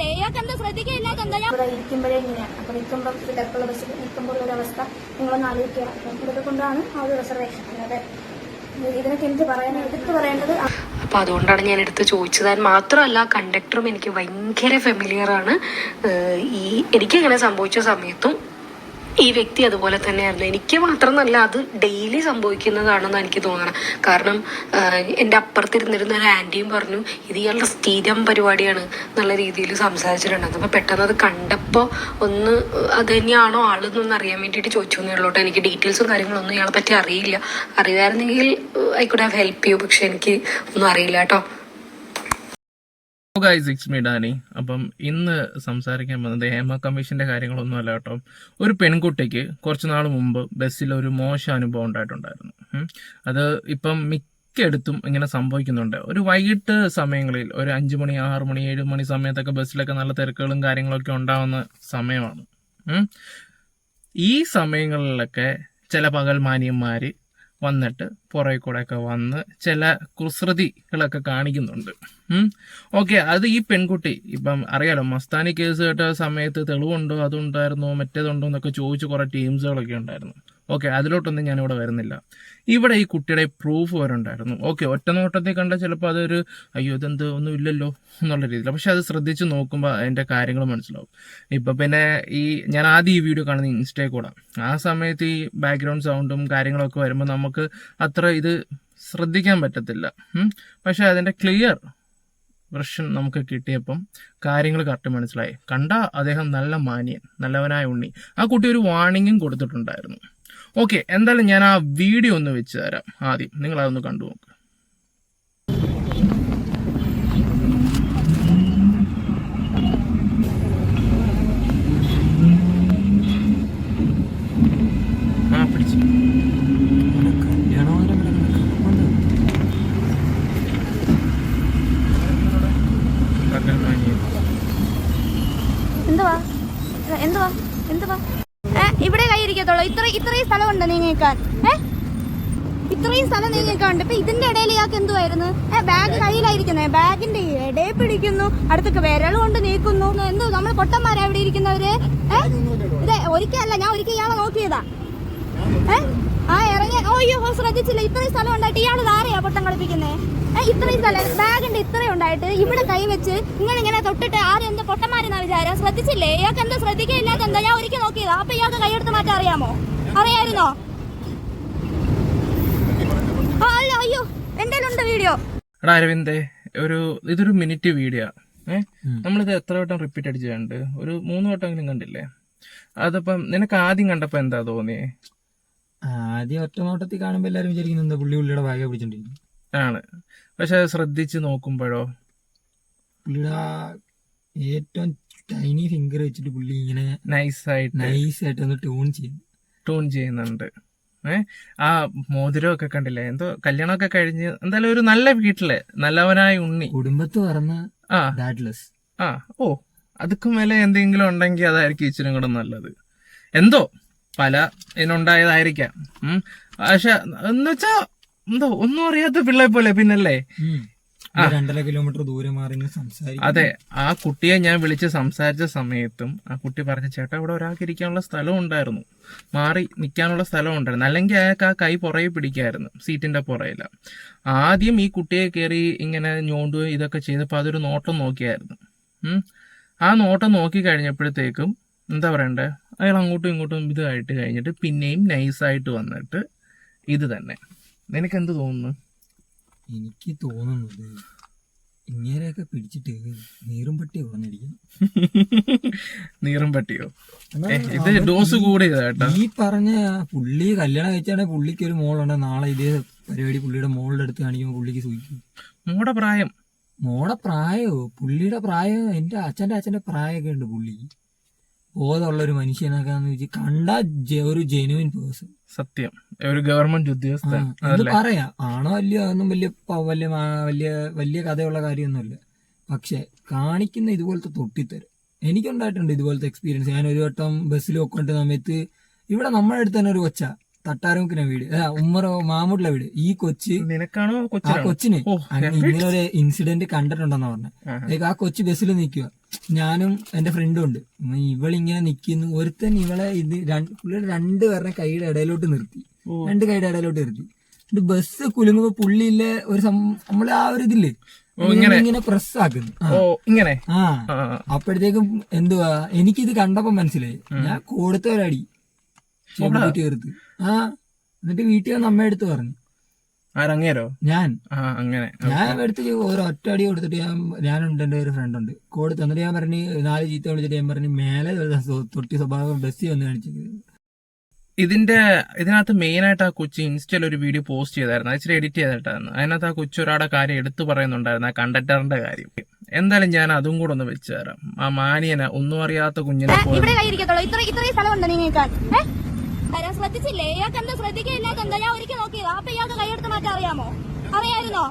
ശ്രദ്ധിച്ചില്ലേ ഇയാൾക്ക് എന്താ ശ്രദ്ധിക്കില്ലാത്ത എന്താ? ഞാൻ ഇരിക്കുമ്പോഴേ ഇങ്ങനെയാണ് അപ്പൊ നിൽക്കുമ്പോൾ തിരക്കുള്ള ബസ്സിൽ നിൽക്കുമ്പോൾ ഒരു അവസ്ഥ. നിങ്ങളൊന്ന് ആലോചിക്കുക. അപ്പം ഇതൊക്കെ കൊണ്ടാണ് ആ ഒരു റിസർവേഷൻ അല്ലാതെ ഇതിനൊക്കെ എടുത്തു പറയേണ്ടത് അപ്പോൾ അതുകൊണ്ടാണ് ഞാൻ എടുത്ത് ചോദിച്ചത്. മാത്രമല്ല കണ്ടക്ടറും എനിക്ക് ഭയങ്കര ഫെമിലിയർ ആണ്. ഈ ഈ എനിക്കങ്ങനെ സംഭവിച്ച സമയത്തും ഈ വ്യക്തി അതുപോലെ തന്നെയായിരുന്നു. എനിക്ക് മാത്രമല്ല അത് ഡെയിലി സംഭവിക്കുന്നതാണെന്ന് എനിക്ക് തോന്നണം. കാരണം എന്റെ അപ്പുറത്തിരുന്നിരുന്ന ഒരു ആന്റിയും പറഞ്ഞു ഇത് ഇയാളുടെ സ്ഥിരം പരിപാടിയാണ് എന്നുള്ള രീതിയിൽ സംസാരിച്ചിട്ടുണ്ടായിരുന്നു അപ്പോൾ പെട്ടെന്ന് അത് കണ്ടപ്പോൾ ഒന്ന് അത് തന്നെയാണോ ആളെന്നൊന്ന് അറിയാൻ വേണ്ടിയിട്ട് ചോദിച്ചു എന്നുള്ളൂട്ടോ എനിക്ക് ഡീറ്റെയിൽസും കാര്യങ്ങളൊന്നും ഇയാളെ പറ്റി അറിയില്ല. അറിയാമായിരുന്നെങ്കിൽ ഐ കുഡ് ഹാവ് ഹെൽപ്പ് ചെയ്യൂ പക്ഷെ എനിക്ക് ഒന്നും അറിയില്ല കേട്ടോ. ഡാനി അപ്പം ഇന്ന് സംസാരിക്കാൻ വന്നത് ഹേമ കമ്മീഷന്റെ കാര്യങ്ങളൊന്നും അല്ല കേട്ടോ. ഒരു പെൺകുട്ടിക്ക് കുറച്ച് നാൾ മുമ്പ് ബസ്സിൽ ഒരു മോശം അനുഭവം ഉണ്ടായിട്ടുണ്ടായിരുന്നു. അത് ഇപ്പം മിക്കയിടത്തും ഇങ്ങനെ സംഭവിക്കുന്നുണ്ട്. ഒരു വൈകിട്ട് സമയങ്ങളിൽ ഒരു അഞ്ച് മണി ആറ് മണി ഏഴ് മണി സമയത്തൊക്കെ ബസ്സിലൊക്കെ നല്ല തിരക്കുകളും കാര്യങ്ങളൊക്കെ ഉണ്ടാവുന്ന സമയമാണ്. ഈ സമയങ്ങളിലൊക്കെ ചില പകൽമാന്യന്മാർ വന്നിട്ട് പുറകെ കൂടെയൊക്കെ വന്ന് ചില കുസൃതികളൊക്കെ കാണിക്കുന്നുണ്ട്. ഓക്കെ അത് ഈ പെൺകുട്ടി ഇപ്പം അറിയാലോ മസ്താനി കേസ് കേട്ട സമയത്ത് തെളിവുണ്ടോ അതുണ്ടായിരുന്നോ മറ്റേതുണ്ടോ എന്നൊക്കെ ചോദിച്ച് കുറേ ടീംസുകളൊക്കെ ഉണ്ടായിരുന്നു. ഓക്കെ അതിലോട്ടൊന്നും ഞാനിവിടെ വരുന്നില്ല. ഇവിടെ ഈ കുട്ടിയുടെ പ്രൂഫ് വരെ ഉണ്ടായിരുന്നു. ഓക്കെ ഒറ്റ നോട്ടത്തിൽ കണ്ട ചിലപ്പോൾ അതൊരു അയ്യോ ഇതെന്ത്? ഒന്നും ഇല്ലല്ലോ എന്നുള്ള രീതിയിൽ. പക്ഷെ അത് ശ്രദ്ധിച്ച് നോക്കുമ്പോൾ അതിന്റെ കാര്യങ്ങൾ മനസ്സിലാവും. ഇപ്പം പിന്നെ ഈ ഞാൻ ആദ്യം ഈ വീഡിയോ കാണുന്ന ഇൻസ്റ്റയിൽ കൂടെ. ആ സമയത്ത് ഈ ബാക്ക്ഗ്രൗണ്ട് സൗണ്ടും കാര്യങ്ങളൊക്കെ വരുമ്പോൾ നമുക്ക് അത്ര ഇത് ശ്രദ്ധിക്കാൻ പറ്റത്തില്ല. പക്ഷെ അതിന്റെ ക്ലിയർ വെർഷൻ നമുക്ക് കിട്ടിയപ്പം കാര്യങ്ങൾ കറക്റ്റ് മനസ്സിലായി. കണ്ട അദ്ദേഹം നല്ല മാന്യൻ നല്ലവനായ ഉണ്ണി. ആ കുട്ടി ഒരു വാണിംഗും കൊടുത്തിട്ടുണ്ടായിരുന്നു. ഓക്കെ എന്തായാലും ഞാൻ ആ വീഡിയോ ഒന്ന് വെച്ച് തരാം. ആദ്യം നിങ്ങൾ അതൊന്ന് കണ്ടു നോക്ക് ആ പിടിച്ചു പകൽ മാന്യൻ എന്തുവാ ഏ, എന്തുവാ എന്തുവാ ഏ ഇവിടെ കൈ ഇരിക്കത്തുള്ളൂ ഇത്ര ഇത്രയും സ്ഥലമുണ്ട് നീങ്ങേക്കാൻ ഏ ഇത്രയും സ്ഥലം നീങ്ങേക്കാൻ ഉണ്ട് ഇപ്പൊ ഇതിന്റെ ഇടയിൽ ഇയാൾക്ക് എന്തുവായിരുന്നു? ബാഗ് കയ്യിലായിരിക്കുന്നേ. ബാഗിന്റെ ഇടയിൽ പിടിക്കുന്നു. അടുത്തൊക്കെ വിരൽ കൊണ്ട് നീക്കുന്നു. എന്തോ നമ്മൾ പൊട്ടന്മാരെ അവിടെ ഇരിക്കുന്നവര്? ഇത് ഒരിക്കലല്ല ഞാൻ ഒരിക്കൽ ഇയാളെ നോക്കിയതാ. ഏ? ആ ഇറങ്ങി ഓ, അയ്യോ ഓ, ശ്രദ്ധിച്ചില്ല. ഇത്രയും സ്ഥലം ഉണ്ടായിട്ട് ഇയാൾ ആരെയാ പൊട്ടം കളിപ്പിക്കുന്നേ? ഏ ഇത്രയും സ്ഥലം ബാഗിന്റെ ഇത്രയും ഉണ്ടായിട്ട് ഇവിടെ കൈ വെച്ച് ഇങ്ങനെ ഇങ്ങനെ തൊട്ടിട്ട് ആരും എന്താ പൊട്ടന്മാരെന്നാ വിചാരം? ശ്രദ്ധിച്ചില്ലേ? ഇയാൾക്ക് എന്താ ശ്രദ്ധിക്കില്ലാത്ത എന്താ? ഞാൻ ഒരിക്കൽ നോക്കിയതാ. അപ്പൊ ഇയാൾക്ക് കൈയെടുത്ത് മാറ്റാൻ അറിയാമോ? അറിയായിരുന്നോ? അല്ല അയ്യോ എന്റെ വീഡിയോ എടാ അരവിന്ദേ ഒരു ഇതൊരു മിനിറ്റ് വീഡിയോ ഏഹ് നമ്മളിത് എത്ര വട്ടം റിപ്പീറ്റ് അടിച്ച് കണ്ട് ഒരു മൂന്ന് വട്ടമെങ്കിലും കണ്ടില്ലേ? അതപ്പം നിനക്ക് ആദ്യം കണ്ടപ്പോ എന്താ തോന്നിയേ? ആദ്യം ഒറ്റ നോട്ടത്തിൽ കാണുമ്പോൾ എല്ലാവരും വിചാരിക്കുന്നത് എന്താ പുള്ളി പുള്ളിയുടെ ബാഗ പിടിച്ചോണ്ടിരിക്കും ആണ്. പക്ഷെ അത് ശ്രദ്ധിച്ച് നോക്കുമ്പോഴോ? പുള്ളിയുടെ ആ ഏറ്റവും ടൈനി ഫിംഗർ വെച്ചിട്ട് പുള്ളി ഇങ്ങനെ നൈസായിട്ട് നൈസ് ആയിട്ട് ഒന്ന് ട്യൂൺ ചെയ്യും ട്യൂൺ ചെയ്യുന്നുണ്ട്. ആ മോതിരമൊക്കെ കണ്ടില്ലേ? എന്തോ കല്യാണമൊക്കെ കഴിഞ്ഞ് എന്തായാലും ഒരു നല്ല വീട്ടിലെ നല്ലവനായ ഉണ്ണി. കുടുംബത്ത് പറഞ്ഞ ആ. ഡാഡ്ലെസ്. ആ. ഓ അതൊക്കെ മേലെ എന്തെങ്കിലും ഉണ്ടെങ്കിൽ അതായിരിക്കും ഇച്ചിരി കൂടെ നല്ലത്. എന്തോ പല ഇതിനുണ്ടായതായിരിക്കാം. പക്ഷെ എന്നുവെച്ചാ എന്തോ ഒന്നും അറിയാത്ത പിള്ളേ പോലെ പിന്നല്ലേ രണ്ടര കിലോമീറ്റർ ദൂരെ മാറി സംസാരിക്കും അതെ ആ കുട്ടിയെ ഞാൻ വിളിച്ച് സംസാരിച്ച സമയത്തും ആ കുട്ടി പറഞ്ഞ ചേട്ടാ അവിടെ ഒരാൾക്ക് ഇരിക്കാനുള്ള സ്ഥലം ഉണ്ടായിരുന്നു. മാറി നിൽക്കാനുള്ള സ്ഥലം ഉണ്ടായിരുന്നു. അല്ലെങ്കിൽ അയാൾക്ക് ആ കൈ പുറകെ പിടിക്കായിരുന്നു സീറ്റിന്റെ പുറയില. ആദ്യം ഈ കുട്ടിയെ കയറി ഇങ്ങനെ ഞോണ്ടു ഇതൊക്കെ ചെയ്തപ്പോൾ അതൊരു നോട്ടം നോക്കിയായിരുന്നു. ആ നോട്ടം നോക്കി കഴിഞ്ഞപ്പോഴത്തേക്കും എന്താ പറയണ്ടേ? അയാൾ അങ്ങോട്ടും ഇങ്ങോട്ടും ഇതായിട്ട് കഴിഞ്ഞിട്ട് പിന്നെയും നൈസായിട്ട് വന്നിട്ട് ഇത് തന്നെ. നിനക്ക് എന്ത് തോന്നുന്നു? എനിക്ക് തോന്നുന്നത് ഇങ്ങനെയൊക്കെ പിടിച്ചിട്ട് നീറും പട്ടി കുറഞ്ഞിരിക്കും നീറും പട്ടിയോ ഇത് ഡോസ് കൂടിയതാ ഈ പറഞ്ഞ പുള്ളി കല്യാണം കഴിച്ചാണെങ്കിൽ പുള്ളിക്ക് ഒരു മോളുണ്ട്. നാളെ ഇതേ പരിപാടി പുള്ളിയുടെ മോളുടെ അടുത്ത് കാണിക്കുമ്പോൾ പുള്ളിക്ക് സൂചിക്കും. മോടെ പ്രായം. മോടെ പ്രായോ? പുള്ളിയുടെ പ്രായം എന്റെ അച്ഛന്റെ അച്ഛന്റെ പ്രായമൊക്കെ ഉണ്ട് പുള്ളി. ബോധമുള്ള ഒരു മനുഷ്യനൊക്കെ വെച്ച് കണ്ട ഒരു ജെനുവിൻ പേഴ്സൺ സത്യം. ഒരു ഗവൺമെന്റ് ഉദ്യോഗസ്ഥൻ. അതല്ലേ? പറയാം. ആണോ അല്ലയോ അതൊന്നും വലിയ വലിയ വലിയ വലിയ കഥയുള്ള കാര്യമൊന്നുമല്ല. പക്ഷെ കാണിക്കുന്ന ഇതുപോലത്തെ തൊട്ടിത്തരം. എനിക്കുണ്ടായിട്ടുണ്ട് ഇതുപോലത്തെ എക്സ്പീരിയൻസ് ഞാൻ ഒരു വട്ടം ബസ്സിൽ ഒക്കെ സമയത്ത് ഇവിടെ നമ്മുടെ അടുത്ത് തന്നെ ഒരു കൊച്ച. തട്ടാരമുക്കിന്റെ വീട്. ഉമ്മറോ മാമൂട്ടിലെ വീട്. ഈ കൊച്ച് നിനക്കാണോ ആ കൊച്ചിന്. ഇങ്ങനെ ഒരു ഇൻസിഡന്റ് കണ്ടിട്ടുണ്ടെന്ന് പറഞ്ഞത് ആ കൊച്ചു ബസ്സിൽ നിൽക്കുക ഞാനും എന്റെ ഫ്രണ്ടും ഉണ്ട്. ഇവളിങ്ങനെ നിൽക്കുന്നു ഒരുത്തൻ ഇവളെ ഇത് പുള്ളിയുടെ രണ്ട് പേരുടെ കൈയുടെ ഇടയിലോട്ട് നിർത്തി. രണ്ട് കൈയുടെ ഇടയിലോട്ട് നിർത്തി. എന്നിട്ട് ബസ് കുലുങ്ങുമ്പോ പുള്ളിയിലെ ഒരു നമ്മളെ ആ ഒരു ഇതില്ലേ? ഇങ്ങനെ. പ്രസ് ആക്കുന്നു. ഇങ്ങനെ. ആ. അപ്പോഴത്തേക്കും എന്തുവാ? എനിക്കിത് കണ്ടപ്പോ മനസ്സിലായി. ഞാൻ കൊടുത്ത ഒരടി. ചെവിട്ടി തീർത്ത് ആ എന്നിട്ട് വീട്ടിൽ വന്ന് അമ്മ എടുത്ത് പറഞ്ഞു. ആരങ്ങേരോ? ഞാൻ. ആ അങ്ങനെ. ഞാൻ എടുത്ത് ഒരു ഒറ്റ അടി കൊടുത്തിട്ട് ഞാൻ ഞാനുണ്ട് എന്റെ ഒരു ഫ്രണ്ട് ഉണ്ട്. കൊടുത്ത് എന്നിട്ട് ഞാൻ പറഞ്ഞു നാല് ചീത്ത വിളിച്ചിട്ട് ഞാൻ പറഞ്ഞു മേലെ ഒരു തൊട്ടി സ്വഭാവം ബസ്സിൽ വന്ന് കാണിച്ചത് ഇതിന്റെ ഇതിനകത്ത് മെയിൻ ആയിട്ട് ആ കൊച്ചി ഇൻസ്റ്റയിൽ ഒരു വീഡിയോ പോസ്റ്റ് ചെയ്തായിരുന്നു. ഇച്ചിരി എഡിറ്റ് ചെയ്തിട്ടായിരുന്നു. അതിനകത്ത് ആ കൊച്ചു ഒരാടെ കാര്യം എടുത്തു പറയുന്നുണ്ടായിരുന്നു ആ കണ്ടക്ടറിന്റെ കാര്യം. എന്തായാലും ഞാൻ അതും കൂടെ ഒന്ന് വെച്ചു തരാം. ആ മാനിയനെ ഒന്നും അറിയാത്ത കുഞ്ഞിനെ പോലെ ആരാ ശ്രദ്ധിച്ചില്ലേ? ഇയാൾക്ക് എന്താ ശ്രദ്ധിക്കുന്നത് എന്താ ഞാൻ ഒരിക്കൽ നോക്കിയത്. അപ്പൊ ഇയാൾക്ക് കൈയെടുത്ത് മാറ്റാൻ അറിയാമോ? അറിയായിരുന്നോ?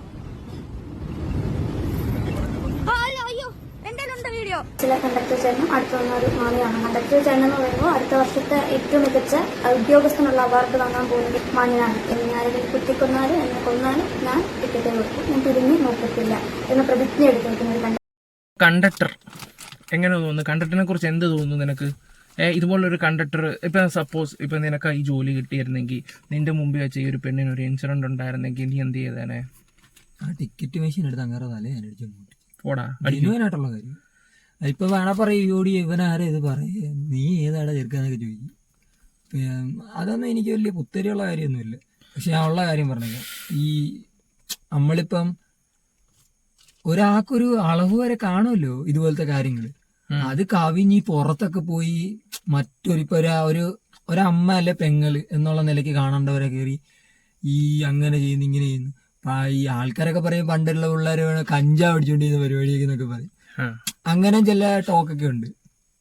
വീഡിയോ? ചില കണ്ടക്ടർ ചേട്ടനും അടുത്ത് വന്ന ഒരു മാണിയാണ് കണ്ടക്ടർ ചേട്ടൻ എന്ന് പറയുമ്പോൾ അടുത്ത വർഷത്തെ ഏറ്റവും മികച്ച ഉദ്യോഗസ്ഥനുള്ള അവാർഡ് വാങ്ങാൻ പോകുന്ന മാണിയാണ് എന്നെ ആരെങ്കിലും കുത്തിക്കൊന്നാലും എന്നെ കൊന്നാലും ഞാൻ ടിക്കറ്റ് കൊടുക്കും. ഞാൻ തിരിഞ്ഞ് നോക്കത്തില്ല എന്ന പ്രതിജ്ഞ എടുത്തിരിക്കുന്ന ഒരു കണ്ടക്ടർ. കണ്ടക്ടർ. എങ്ങനെ തോന്നുന്നു? കണ്ടക്ടറിനെ കുറിച്ച് എന്ത് തോന്നുന്നു നിനക്ക്? ഇതുപോലൊരു കണ്ടക്ടർ ഇപ്പം സപ്പോസ് ഇപ്പം നിനക്ക് ഈ ജോലി കിട്ടിയിരുന്നെങ്കിൽ നിന്റെ മുമ്പിൽ വെച്ച് ഈ ഒരു പെണ്ണിന് ഒരു ഇൻസിഡന്റ് ഉണ്ടായിരുന്നെങ്കിൽ നീ എന്ത് ചെയ്തേനെ? ആ ടിക്കറ്റ് മെഷീൻ എടുത്ത് അങ്ങനെ തലേ ഞാൻ അടിച്ചു പോടാ ജനുവനായിട്ടുള്ള കാര്യം. ഇപ്പൊ വേണ പറയും യോടി ഇവനാരെ ഇത് പറയേ നീ ഏതാടാ ചെറുക്കാന്നൊക്കെ ചോദിക്കും അതൊന്നും എനിക്ക് വലിയ പുത്തരിയുള്ള കാര്യമൊന്നുമില്ല. പക്ഷെ ഞാൻ ഉള്ള കാര്യം പറഞ്ഞു ഈ നമ്മളിപ്പം ഒരാൾക്കൊരു അളവ് വരെ കാണുമല്ലോ ഇതുപോലത്തെ കാര്യങ്ങൾ അത് കവിഞ്ഞ് പുറത്തൊക്കെ പോയി മറ്റൊരു ഇപ്പൊ ഒരു ഒരു ഒരമ്മ അല്ലെ പെങ്ങൾ എന്നുള്ള നിലയ്ക്ക് കാണേണ്ടവരെ കയറി ഈ അങ്ങനെ ചെയ്യുന്നു ഇങ്ങനെ ചെയ്യുന്നു. അപ്പൊ ഈ ആൾക്കാരൊക്കെ പറയും പണ്ടുള്ള പിള്ളേർ കഞ്ചാവ് അടിച്ചുകൊണ്ടിരുന്ന പരിപാടിയൊക്കെ എന്നൊക്കെ പറയും. അങ്ങനെ ചില ടോക്കൊക്കെ ഉണ്ട്.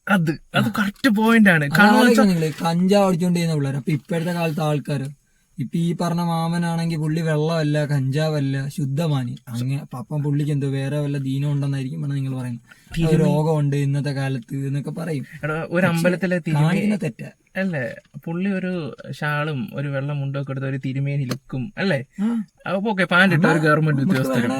അത് അത് കറക്റ്റ് പോയിന്റ് ആണ്. കഞ്ചാവ് അടിച്ചുകൊണ്ടിരുന്ന പിള്ളേർ അപ്പൊ ഇപ്പോഴത്തെ കാലത്തെ ആൾക്കാർ ഇപ്പൊ ഈ പറഞ്ഞ മാമനാണെങ്കിൽ പുള്ളി വെള്ളമല്ല കഞ്ചാവല്ല ശുദ്ധമാനി. അങ്ങനെ അപ്പൊ പുള്ളിക്ക് എന്തോ വേറെ വല്ല ദീനം ഉണ്ടെന്നായിരിക്കും നിങ്ങൾ പറയുന്നത്. രോഗമുണ്ട് ഇന്നത്തെ കാലത്ത് എന്നൊക്കെ പറയും. ഒരു അമ്പലത്തിലെ തെറ്റാ. അല്ലേ? പുള്ളി ഒരു ഷാളും ഒരു വെള്ള മുണ്ടൊക്കെ എടുത്ത് ഒരു തിരുമേനി ലുക്കും അല്ലേ? അപ്പൊ ഓക്കെ പാന്റ് ഇട്ട ഒരു ഗവൺമെന്റ് ഉദ്യോഗസ്ഥ ഉദ്യോഗസ്ഥരും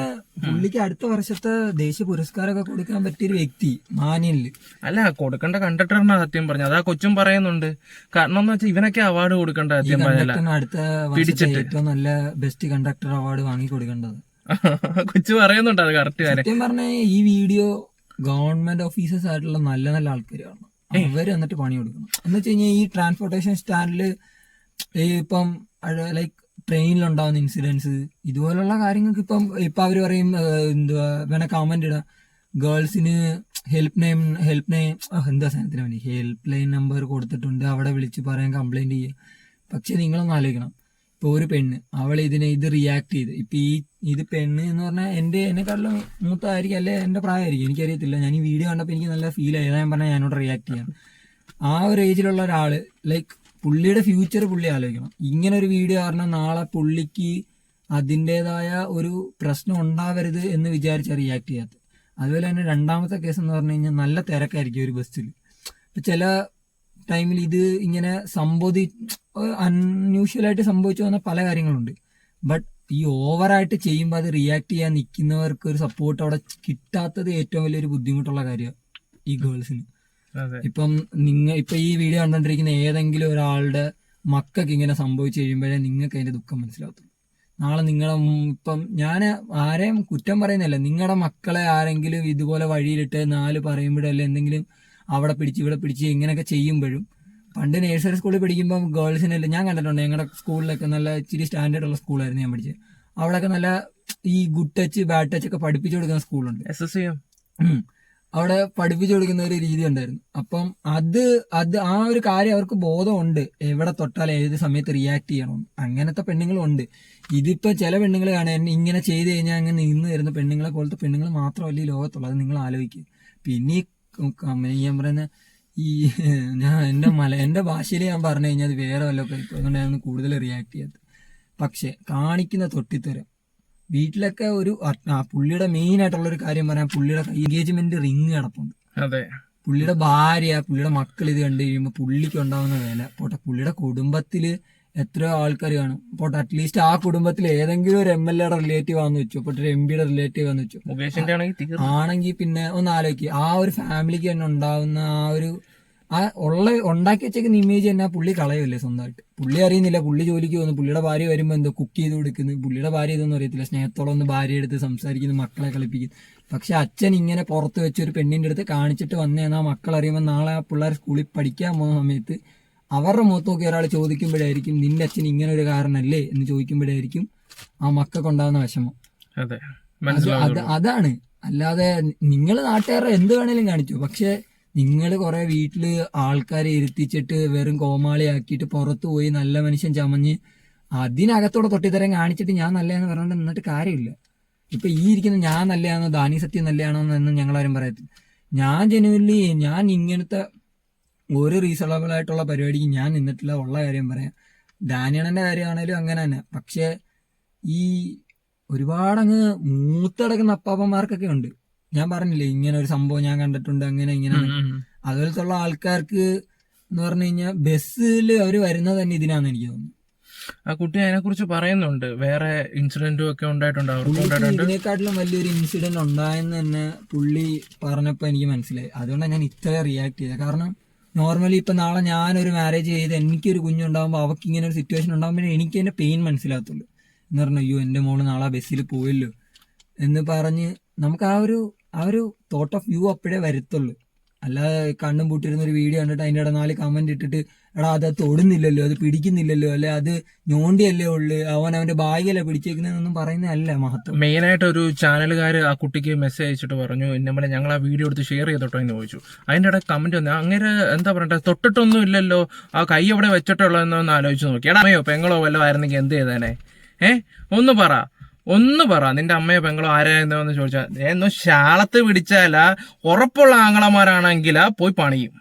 പുള്ളിക്ക് അടുത്ത വർഷത്തെ ദേശീയ പുരസ്കാരമൊക്കെ കൊടുക്കാൻ പറ്റിയൊരു വ്യക്തി മാനിയനിൽ. അല്ല കൊടുക്കേണ്ട കണ്ടക്ടറിനാ സത്യം പറഞ്ഞു അതാ കൊച്ചും പറയുന്നുണ്ട്. കാരണം എന്ന് വെച്ചാൽ ഇവനൊക്കെ അവാർഡ് കൊടുക്കേണ്ട സത്യം പറഞ്ഞല്ല അടുത്ത ഏറ്റവും നല്ല ബെസ്റ്റ് കണ്ടക്ടർ അവാർഡ് വാങ്ങി കൊടുക്കേണ്ടത്. കൊച്ചു പറയുന്നുണ്ട് അത് കറക്റ്റ് കാര്യം. സത്യം പറഞ്ഞ ഈ വീഡിയോ ഗവൺമെന്റ് ഓഫീസേഴ്സ് ആയിട്ടുള്ള നല്ല നല്ല ആൾക്കാർ അവർ എന്നിട്ട് പണി കൊടുക്കണം എന്ന് വെച്ച് കഴിഞ്ഞാൽ ഈ ട്രാൻസ്പോർട്ടേഷൻ സ്റ്റാൻഡിൽ ഈ ഇപ്പം ലൈക്ക് ട്രെയിനിലുണ്ടാവുന്ന ഇൻസിഡൻസ് ഇതുപോലുള്ള കാര്യങ്ങൾക്ക് ഇപ്പം ഇപ്പം അവർ പറയും എന്തുവാ വേണ കമന്റ് ഇടാം. ഗേൾസിന് ഹെൽപ്പ് നെയിം ഹെൽപ്പ് നെയിം എന്താ സാധനത്തിന് വേണ്ടി? ഹെൽപ്പ് ലൈൻ നമ്പർ കൊടുത്തിട്ടുണ്ട് അവിടെ വിളിച്ച് പറയാൻ കംപ്ലൈന്റ് ചെയ്യുക പക്ഷേ നിങ്ങളൊന്ന് ആലോചിക്കണം. ഇപ്പോൾ ഒരു പെണ്ണ് അവൾ ഇതിനെ ഇത് റിയാക്ട് ചെയ്ത്. ഇപ്പം ഈ ഇത് പെണ്ണ് എന്ന് പറഞ്ഞാൽ എന്റെ എന്നെക്കാട്ടിലും മൂത്തായിരിക്കും അല്ലെ എന്റെ പ്രായമായിരിക്കും. എനിക്കറിയത്തില്ല. ഞാൻ ഈ വീഡിയോ കണ്ടപ്പോൾ എനിക്ക് നല്ല ഫീൽ ആയി. ഞാൻ പറഞ്ഞാൽ ഞാനോട് റിയാക്ട് ചെയ്യാം ആ ഒരു ഏജിലുള്ള ഒരാൾ ലൈക്ക് പുള്ളിയുടെ ഫ്യൂച്ചർ പുള്ളി ആലോചിക്കണം. ഇങ്ങനെ ഒരു വീഡിയോ കാരണം നാളെ പുള്ളിക്ക് അതിന്റെതായ ഒരു പ്രശ്നം ഉണ്ടാവരുത് എന്ന് വിചാരിച്ച റിയാക്ട് ചെയ്യാത്തത്. അതുപോലെ തന്നെ രണ്ടാമത്തെ കേസ് എന്ന് പറഞ്ഞു കഴിഞ്ഞാൽ നല്ല തിരക്കായിരിക്കും ഒരു ബസ്സിൽ ഇപ്പം ചില ടൈമിൽ ഇത് ഇങ്ങനെ സംബോധി അൺയൂഷ്വലായിട്ട് സംഭവിച്ചു വന്ന പല കാര്യങ്ങളുണ്ട്. ബട്ട് ഈ ഓവറായിട്ട് ചെയ്യുമ്പോൾ അത് റിയാക്ട് ചെയ്യാൻ നിൽക്കുന്നവർക്ക് ഒരു സപ്പോർട്ട് അവിടെ കിട്ടാത്തത് ഏറ്റവും വലിയൊരു ബുദ്ധിമുട്ടുള്ള കാര്യമാണ് ഈ ഗേൾസിന് ഇപ്പം നിങ്ങൾ ഇപ്പൊ ഈ വീഡിയോ കണ്ടോണ്ടിരിക്കുന്ന ഏതെങ്കിലും ഒരാളുടെ മക്കൾക്ക് ഇങ്ങനെ സംഭവിച്ചു കഴിയുമ്പോഴേ നിങ്ങൾക്ക് അതിന്റെ ദുഃഖം മനസ്സിലാവത്തുള്ളൂ. നാളെ നിങ്ങളെ ഇപ്പം ഞാൻ ആരെയും കുറ്റം പറയുന്നില്ല നിങ്ങളുടെ മക്കളെ ആരെങ്കിലും ഇതുപോലെ വഴിയിലിട്ട് നാല് പറയുമ്പോഴല്ലേ എന്തെങ്കിലും അവിടെ പിടിച്ച് ഇവിടെ പിടിച്ച് ഇങ്ങനെയൊക്കെ ചെയ്യുമ്പോഴും പണ്ട് നേഴ്സറി സ്കൂളിൽ പഠിക്കുമ്പോൾ ഗേൾസിനല്ല ഞാൻ കണ്ടിട്ടുണ്ട് ഞങ്ങളുടെ സ്കൂളിലൊക്കെ നല്ല ഇച്ചിരി സ്റ്റാൻഡേർഡ് ഉള്ള സ്കൂളായിരുന്നു ഞാൻ പഠിച്ചത്. അവിടെയൊക്കെ നല്ല ഈ ഗുഡ് ടച്ച് ബാഡ് ടച്ച് ഒക്കെ പഠിപ്പിച്ചു കൊടുക്കുന്ന സ്കൂളുണ്ട് എസ് എസ് അവിടെ പഠിപ്പിച്ചു കൊടുക്കുന്ന ഒരു രീതി ഉണ്ടായിരുന്നു. അപ്പം അത് അത് ആ ഒരു കാര്യം അവർക്ക് ബോധമുണ്ട്. എവിടെ തൊട്ടാൽ ഏത് സമയത്ത് റിയാക്ട് ചെയ്യണം. അങ്ങനത്തെ പെണ്ണുങ്ങളും ഉണ്ട്. ഇതിപ്പോ ചില പെണ്ണുങ്ങൾ കാണാൻ ഇങ്ങനെ ചെയ്ത് കഴിഞ്ഞാൽ അങ്ങനെ നിന്ന് വരുന്ന പെണ്ണുങ്ങളെ പോലത്തെ പെണ്ണുങ്ങൾ മാത്രമല്ല ഈ ലോകത്തുള്ളൂ. അത് നിങ്ങൾ ആലോചിക്കുക പിന്നെ ഈ കമ്പനി ഞാൻ പറയുന്ന ഈ ഞാൻ എന്റെ മല എന്റെ ഭാഷയിൽ ഞാൻ പറഞ്ഞു കഴിഞ്ഞാൽ അത് വേറെ വല്ല അതുകൊണ്ടാണ് കൂടുതൽ റിയാക്ട് ചെയ്യാത്തത് പക്ഷേ കാണിക്കുന്ന തൊട്ടിത്തരം. വീട്ടിലൊക്കെ ഒരു ആ പുള്ളിയുടെ മെയിൻ ആയിട്ടുള്ള ഒരു കാര്യം പറയാൻ പുള്ളിയുടെ എൻഗേജ്മെന്റ് റിങ് കിടപ്പുണ്ട്. അതെ. പുള്ളിയുടെ ഭാര്യ പുള്ളിയുടെ മക്കൾ ഇത് കണ്ടു കഴിയുമ്പോൾ പുള്ളിക്ക് ഉണ്ടാവുന്ന വില. പോട്ടെ പുള്ളിയുടെ കുടുംബത്തിൽ എത്രയോ ആൾക്കാർ കാണും. അപ്പോൾ അറ്റ്ലീസ്റ്റ് ആ കുടുംബത്തിൽ ഏതെങ്കിലും ഒരു എം എൽ എയുടെ റിലേറ്റീവ് ആണെന്ന് വെച്ചു. അപ്പോൾ ഒരു എം പിയുടെ റിലേറ്റീവ് ആണെന്ന് വെച്ചു. മുകേഷിന്റെ ആണെങ്കിൽ പിന്നെ ഒന്ന് ആലോചിക്കുക ആ ഒരു ഫാമിലിക്ക് തന്നെ ഉണ്ടാവുന്ന ആ ഒരു ആ ഉള്ള ഉണ്ടാക്കി വെച്ചേക്കുന്ന ഇമേജ് തന്നെ ആ പുള്ളി കളയുമല്ലേ സ്വന്തമായിട്ട്. പുള്ളി അറിയുന്നില്ല പുള്ളി ജോലിക്ക് പോകുന്നു പുള്ളിയുടെ ഭാര്യ വരുമ്പോൾ എന്തോ കുക്ക് ചെയ്ത് കൊടുക്കുന്നു. പുള്ളിയുടെ ഭാര്യ ഇതൊന്നും അറിയത്തില്ല. സ്നേഹത്തോളം ഒന്ന് ഭാര്യ എടുത്ത് സംസാരിക്കുന്നു മക്കളെ കളിപ്പിക്കുന്നു. പക്ഷെ അച്ഛൻ ഇങ്ങനെ പുറത്ത് വെച്ച് ഒരു പെണ്ണിന്റെ അടുത്ത് കാണിച്ചിട്ട് വന്നേന്ന് ആ മക്കൾ അറിയുമ്പോൾ നാളെ ആ പിള്ളേർ സ്കൂളിൽ പഠിക്കാൻ പോകുന്ന സമയത്ത് അവരുടെ മുഖത്ത് നോക്കി ഒരാൾ ചോദിക്കുമ്പോഴായിരിക്കും നിന്റെ അച്ഛൻ ഇങ്ങനെ ഒരു കാരണല്ലേ? എന്ന് ചോദിക്കുമ്പോഴായിരിക്കും ആ മക്ക മക്കൾക്കുണ്ടാകുന്ന വിഷമം. അതെ. അത് അതാണ്. അല്ലാതെ നിങ്ങൾ നാട്ടുകാരുടെ എന്ത് വേണേലും കാണിച്ചു. പക്ഷെ നിങ്ങൾ കുറെ വീട്ടിൽ ആൾക്കാരെ ഇരുത്തിച്ചിട്ട് വെറും കോമാളിയാക്കിയിട്ട് പുറത്തു പോയി നല്ല മനുഷ്യൻ ചമഞ്ഞ് അതിനകത്തോടെ തൊട്ടിത്തരം കാണിച്ചിട്ട് ഞാൻ നല്ലതെന്ന് പറഞ്ഞുകൊണ്ട് നിന്നിട്ട് കാര്യമില്ല. ഇപ്പൊ ഈ ഇരിക്കുന്ന ഞാൻ നല്ലതാണോ ദാനി സത്യം നല്ലതാണോ എന്ന് ഞങ്ങളാരും പറയത്തില്ല. ഞാൻ ജനുവലി ഞാൻ ഇങ്ങനത്തെ ഒരു റീസണബിൾ ആയിട്ടുള്ള പരിപാടിക്ക് ഞാൻ നിന്നിട്ടില്ല. ഉള്ള കാര്യം പറയാം. ഡാനിയണന്റെ കാര്യമാണേലും അങ്ങനെ തന്നെ. പക്ഷെ ഈ ഒരുപാടങ്ങ് മൂത്തടക്കുന്ന അപ്പാപ്പന്മാർക്കൊക്കെ ഉണ്ട്. ഞാൻ പറഞ്ഞില്ലേ ഇങ്ങനെ ഒരു സംഭവം ഞാൻ കണ്ടിട്ടുണ്ട് അങ്ങനെ ഇങ്ങനെ അതുപോലത്തെ ഉം, ഉം. അതുപോലത്തുള്ള ആൾക്കാർക്ക് എന്ന് പറഞ്ഞു കഴിഞ്ഞാൽ ബസ്സിൽ അവർ വരുന്നത് തന്നെ ഇതിനാന്ന് എനിക്ക് തോന്നുന്നു. ആ കുട്ടി അതിനെ കുറിച്ച് പറയുന്നുണ്ട്. വേറെ ഇൻസിഡന്റും ഒക്കെ ഉണ്ടായിട്ടുണ്ട്. ഇതിനെക്കാട്ടിലും വലിയൊരു ഇൻസിഡന്റ് ഉണ്ടായെന്ന് തന്നെ പുള്ളി പറഞ്ഞപ്പോ എനിക്ക് മനസ്സിലായി. അതുകൊണ്ടാണ് ഞാൻ ഇത്ര റിയാക്ട് ചെയ്തത്. കാരണം നോർമലി ഇപ്പം നാളെ ഞാനൊരു മാരേജ് ചെയ്ത് എനിക്കൊരു കുഞ്ഞുണ്ടാകുമ്പോൾ അവർക്ക് ഇങ്ങനെ ഒരു സിറ്റുവേഷൻ ഉണ്ടാകുമ്പോൾ എനിക്ക് എന്റെ പെയിൻ മനസ്സിലാകത്തുള്ളൂ. എന്ന് പറഞ്ഞു അയ്യോ എന്റെ മോൾ നാളെ ബസ്സിൽ പോയല്ലോ. എന്ന് പറഞ്ഞ് നമുക്ക് ആ ഒരു ആ ഒരു തോട്ട് ഓഫ് വ്യൂ അപ്പോഴേ വരത്തുള്ളൂ. അല്ലാതെ കണ്ണും പൂട്ടിരുന്ന ഒരു വീഡിയോ കണ്ടിട്ട് അതിന്റെ നാല് കമന്റ് ഇട്ടിട്ട് എടാ അത് തൊടുന്നില്ലല്ലോ അത് പിടിക്കുന്നില്ലല്ലോ അല്ലെ? അത് ഞോണ്ടിയല്ലേ ഉള്ളു. അവൻ അവന്റെ ഭാഗ്യല്ലേ പിടിച്ചേക്കുന്നതെന്നൊന്നും പറയുന്നതല്ല മഹത്വം. മെയിൻ ആയിട്ട് ഒരു ചാനലുകാർ ആ കുട്ടിക്ക് മെസ്സേജ് അയച്ചിട്ട് പറഞ്ഞു നമ്മളെ ഞങ്ങൾ ആ വീഡിയോ എടുത്ത് ഷെയർ ചെയ്തോട്ടോ എന്ന് ചോദിച്ചു. അതിന്റെ ഇടയ്ക്ക് കമന്റ് വന്നു അങ്ങനെ എന്താ പറയട്ടെ തൊട്ടിട്ടൊന്നും ഇല്ലല്ലോ. ആ കൈ എവിടെ വെച്ചിട്ടുള്ളൂ എന്നൊന്ന് ആലോചിച്ച് നോക്കി. എടാ അമ്മയോ പെങ്ങളോ വല്ലോ ആയിരുന്നെങ്കിൽ എന്ത് ചെയ്തേനെ? ഏ? ഒന്ന് പറ. ഒന്ന് പറ. നിന്റെ അമ്മയോ പെങ്ങളോ ആരായിരുന്നോ എന്ന് ചോദിച്ചാൽ എന്നോ ശാളത്ത് പിടിച്ചാല ഉറപ്പുള്ള ആങ്ങളമാരാണെങ്കിൽ പോയി പണിയും.